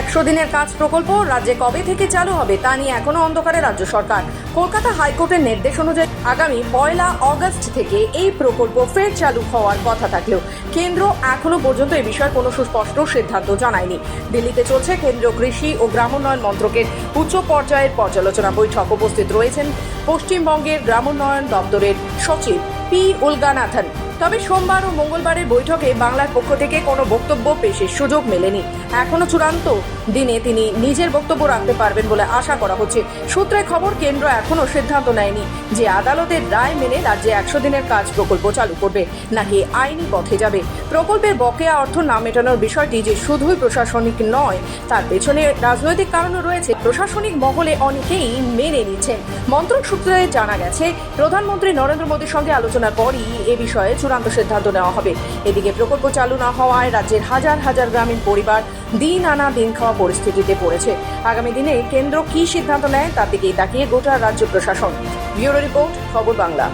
একশো দিনের কাজ প্রকল্প রাজ্যে কবে থেকে চালু হবে তা নিয়ে এখনও অন্ধকারে রাজ্য সরকার। কলকাতা হাইকোর্টের নির্দেশ অনুযায়ী আগামী পয়লা অগস্ট থেকে এই প্রকল্প ফের চালু হওয়ার কথা থাকলেও কেন্দ্র এখনও পর্যন্ত এ বিষয়ে কোনো সুস্পষ্ট সিদ্ধান্ত জানায়নি। দিল্লিতে চলছে কেন্দ্রীয় কৃষি ও গ্রামোন্নয়ন মন্ত্রকের উচ্চ পর্যায়ের পর্যালোচনা বৈঠক। উপস্থিত রয়েছেন পশ্চিমবঙ্গের গ্রামোন্নয়ন দপ্তরের সচিব পি উলগানাথন। তবে সোমবার ও মঙ্গলবারের বৈঠকে বাংলার পক্ষ থেকে কোনো বক্তব্য পেশের সুযোগ মেলেনি। এখনও চূড়ান্ত দিনে তিনি নিজের বক্তব্য রাখতে পারবেন বলে আশা করা হচ্ছে। সূত্রে খবর, কেন্দ্র এখনও সিদ্ধান্ত নেয়নি যে আদালতের রায় মেনে রাজ্যে একশো দিনের কাজ প্রকল্প চালু করবে, নাকি আইনি পথে যাবে। প্রকল্পের বকেয়া অর্থ না মেটানোর বিষয়টি যে শুধুই প্রশাসনিক নয়, তার পেছনে রাজনৈতিক কারণও রয়েছে। প্রশাসনিক মহলে অনেকেই মেনে নিচ্ছেন। মন্ত্রক সূত্রে জানা গেছে, প্রধানমন্ত্রী নরেন্দ্র মোদীর সঙ্গে আলোচনার পরই এ বিষয়ে চূড়ান্ত সিদ্ধান্ত নেওয়া হবে। এদিকে প্রকল্প চালু না হওয়ায় রাজ্যের হাজার হাজার গ্রামীণ পরিবার দিন আনা দিন খাওয়া পরিস্থিতিতে পড়েছে। আগামী দিনে কেন্দ্র কি সিদ্ধান্ত নেয় তার দিকেই তাকিয়ে গোটা রাজ্য প্রশাসন। ব্যুরো রিপোর্ট, খবর বাংলা।